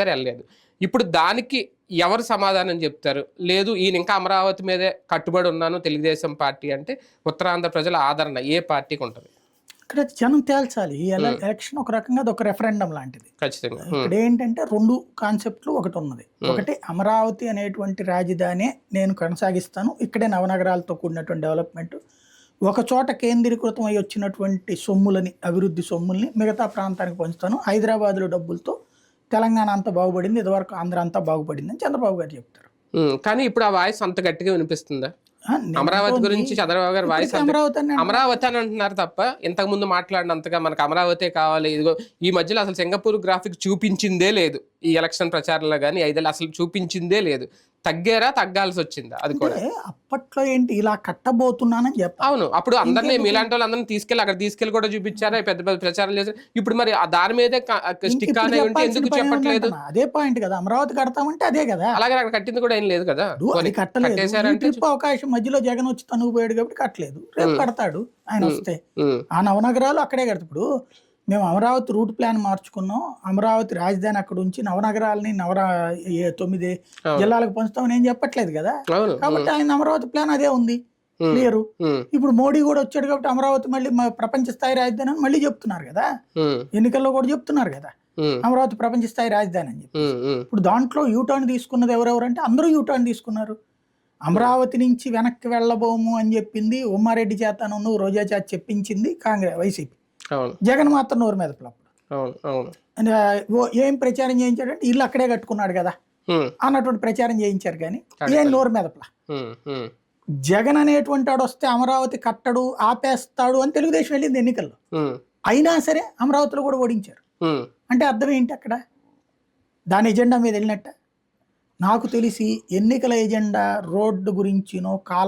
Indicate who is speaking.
Speaker 1: సరే వెళ్ళలేదు. ఇప్పుడు దానికి ఎవరు సమాధానం చెప్తారు? లేదు ఈయన ఇంకా అమరావతి మీదే కట్టుబడి ఉన్నాను తెలుగుదేశం పార్టీ అంటే ఉత్తరాంధ్ర ప్రజల ఆదరణ ఏ పార్టీకి ఉంటుంది?
Speaker 2: ఇక్కడ జనం తేల్చాలి. ఎలక్షన్ ఒక రకంగా అది ఒక రెఫరెండం లాంటిది.
Speaker 1: ఖచ్చితంగా.
Speaker 2: ఇక్కడ ఏంటంటే రెండు కాన్సెప్ట్లు ఒకటి ఉన్నది. ఒకటి అమరావతి అనేటువంటి రాజధాని నేను కొనసాగిస్తాను. ఇక్కడే నవనగరాలతో కూడినటువంటి డెవలప్మెంట్ ఒక చోట కేంద్రీకృతం అయి వచ్చినటువంటి సొమ్ములని అభివృద్ధి సొమ్ముల్ని మిగతా ప్రాంతానికి పంచుతాను. హైదరాబాద్లో డబ్బులతో తెలంగాణ అంతా బాగుపడింది ఇదివరకు ఆంధ్ర అంతా బాగుపడింది అని చంద్రబాబు గారు చెప్తారు.
Speaker 1: కానీ ఇప్పుడు ఆ వాయిస్ అంత గట్టిగా వినిపిస్తుందా? అమరావతి గురించి చంద్రబాబు గారు వాయిస్
Speaker 2: అమరావతి అని
Speaker 1: అంటున్నారు. తప్ప ఇంతకు ముందు మాట్లాడినంతగా మనకు అమరావతి కావాలి. ఇదిగో ఈ మధ్యలో అసలు సింగపూర్ గ్రాఫిక్ చూపించిందే లేదు. ఈ ఎలక్షన్ ప్రచారంలో కానీ ఐదేళ్ళు అసలు చూపించిందే లేదు. తగ్గారా తగ్గాల్సి వచ్చిందా అది కూడా.
Speaker 2: అప్పట్లో ఏంటి ఇలా కట్టబోతున్నానని చెప్పాలి
Speaker 1: అవును. అప్పుడు అందరినీ మీలాంటి వాళ్ళందరినీ తీసుకెళ్ళి అక్కడ తీసుకెళ్ళి కూడా చూపించారా? పెద్ద పెద్ద ప్రచారం చేశారు ఇప్పుడు మరి ఆ దాని మీదే స్టిక్ అనే ఉంటే ఎందుకు చెప్పట్లేదు.
Speaker 2: అదే పాయింట్ కదా. అమరావతి కడతామంటే అదే కదా.
Speaker 1: అలాగే అక్కడ కట్టింది కూడా ఏం లేదు కదా.
Speaker 2: కట్టలేదు. అవకాశం మధ్యలో జగన్ వచ్చి తనుగు పోయాడు కాబట్టి కట్టలేదు. రేపు కడతాడు ఆయన వస్తే. ఆ నవనగరాలు అక్కడే కడతాడు ఇప్పుడు మేము అమరావతి రూట్ ప్లాన్ మార్చుకున్నాం. అమరావతి రాజధాని అక్కడ ఉంచి నవనగరాలని నవరా ఏ తొమ్మిది. జిల్లాలకు పంచుతామని ఏం చెప్పట్లేదు కదా? కాబట్టి ఆయన అమరావతి ప్లాన్ అదే ఉంది. క్లియర్. ఇప్పుడు మోడీ కూడా వచ్చాడు కాబట్టి అమరావతి మళ్ళీ ప్రపంచ స్థాయి రాజధాని అని మళ్ళీ చెప్తున్నారు కదా? ఎన్నికల్లో కూడా చెప్తున్నారు కదా? అమరావతి ప్రపంచ స్థాయి రాజధాని అని చెప్పి ఇప్పుడు దాంట్లో యూటర్న్ తీసుకున్నది ఎవరెవరు అంటే అందరూ యూటర్న్ తీసుకున్నారు. అమరావతి నుంచి వెనక్కి వెళ్ళబోము అని చెప్పింది ఉమ్మారెడ్డి చేతను రోజా చేత చెప్పించింది కాంగ్రెస్ వైసీపీ. జగన్ మాత్రం నోరు మీద ఓ- ఏం ప్రచారం చేయించాడంటే ఇల్లు అక్కడే కట్టుకున్నాడు కదా. అన్నటువంటి ప్రచారం చేయించారు కానీ ఏం నోరు
Speaker 1: ఉమ్,
Speaker 2: జగన్ అనేటువంటి వాడు వస్తే అమరావతి కట్టడు ఆపేస్తాడు అని తెలుగుదేశం వెళ్ళింది ఎన్నికల్లో. అయినా సరే అమరావతిలో కూడా ఓడించారు. అంటే అర్థం ఏంటి అక్కడ? దాని ఎజెండా మీద వెళ్ళినట్ట? నాకు తెలిసి ఎన్నికల ఎజెండా రోడ్డు గురించినో కాల